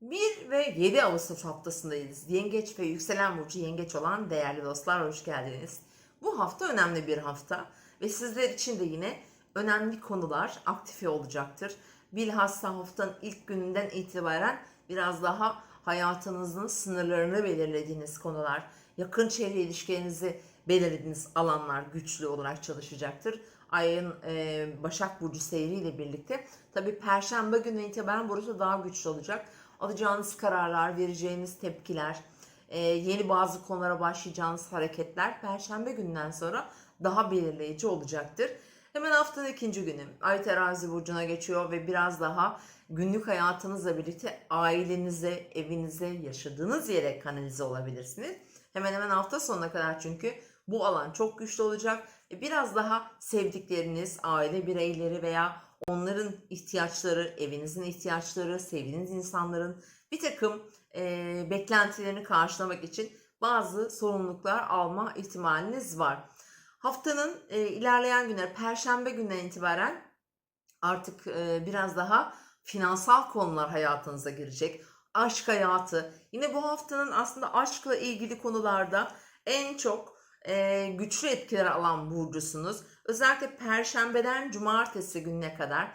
1 ve 7 Ağustos haftasındayız. Yengeç ve yükselen burcu yengeç olan değerli dostlar hoş geldiniz. Bu hafta önemli bir hafta ve sizler için de yine önemli konular aktife olacaktır. Bilhassa haftanın ilk gününden itibaren biraz daha hayatınızın sınırlarını belirlediğiniz konular, yakın çevre ilişkilerinizi belirlediğiniz alanlar güçlü olarak çalışacaktır. Ayın e, Başak Burcu seyriyle birlikte tabi Perşembe günü itibaren burası daha güçlü olacak. Alacağınız kararlar, vereceğiniz tepkiler, e, yeni bazı konulara başlayacağınız hareketler Perşembe günden sonra daha belirleyici olacaktır. Hemen haftanın ikinci günü Ay terazi burcuna geçiyor ve biraz daha günlük hayatınızla birlikte ailenize, evinize, yaşadığınız yere kanalize olabilirsiniz. Hemen hemen hafta sonuna kadar çünkü bu alan çok güçlü olacak. ve Biraz daha sevdikleriniz, aile bireyleri veya onların ihtiyaçları, evinizin ihtiyaçları, sevdiğiniz insanların bir takım e, beklentilerini karşılamak için bazı sorumluluklar alma ihtimaliniz var. Haftanın e, ilerleyen günler, Perşembe günden itibaren artık e, biraz daha finansal konular hayatınıza girecek. Aşk hayatı. Yine bu haftanın aslında aşkla ilgili konularda en çok e, güçlü etkiler alan burcusunuz. Özellikle Perşembeden Cumartesi gününe kadar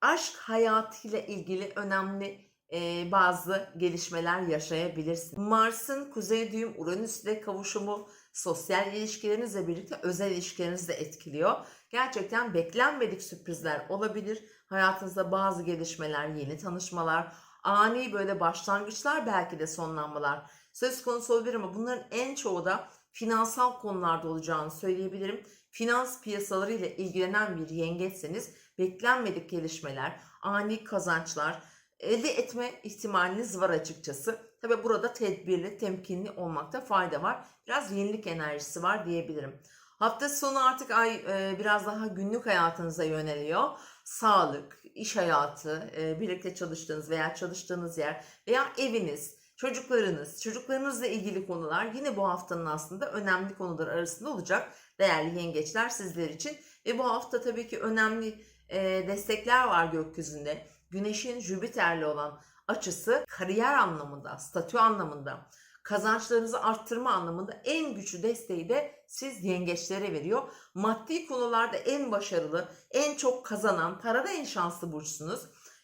aşk hayatıyla ilgili önemli e, bazı gelişmeler yaşayabilirsiniz. Mars'ın Kuzey Düğüm Uranüs ile kavuşumu sosyal ilişkilerinizle birlikte özel ilişkilerinizi de etkiliyor. Gerçekten beklenmedik sürprizler olabilir. Hayatınızda bazı gelişmeler, yeni tanışmalar, ani böyle başlangıçlar belki de sonlanmalar söz konusu olabilir ama bunların en çoğu da finansal konularda olacağını söyleyebilirim. Finans piyasaları ile ilgilenen bir yengeçseniz beklenmedik gelişmeler, ani kazançlar elde etme ihtimaliniz var açıkçası. Tabi burada tedbirli, temkinli olmakta fayda var. Biraz yenilik enerjisi var diyebilirim. Hafta sonu artık ay e, biraz daha günlük hayatınıza yöneliyor. Sağlık, iş hayatı, e, birlikte çalıştığınız veya çalıştığınız yer veya eviniz, çocuklarınız, çocuklarınızla ilgili konular yine bu haftanın aslında önemli konular arasında olacak değerli yengeçler sizler için. Ve bu hafta tabii ki önemli e, destekler var gökyüzünde. Güneşin Jüpiter'le olan açısı kariyer anlamında, statü anlamında, kazançlarınızı arttırma anlamında en güçlü desteği de siz yengeçlere veriyor. Maddi konularda en başarılı, en çok kazanan, parada en şanslı burçsunuz.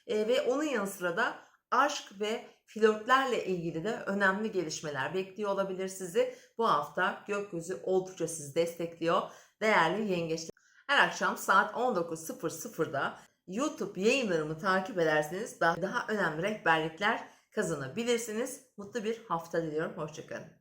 E, ve onun yanı sıra da aşk ve flörtlerle ilgili de önemli gelişmeler bekliyor olabilir sizi. Bu hafta gökyüzü oldukça sizi destekliyor. Değerli yengeçler. Her akşam saat 19.00'da YouTube yayınlarımı takip ederseniz daha, daha önemli rehberlikler kazanabilirsiniz. Mutlu bir hafta diliyorum. Hoşçakalın.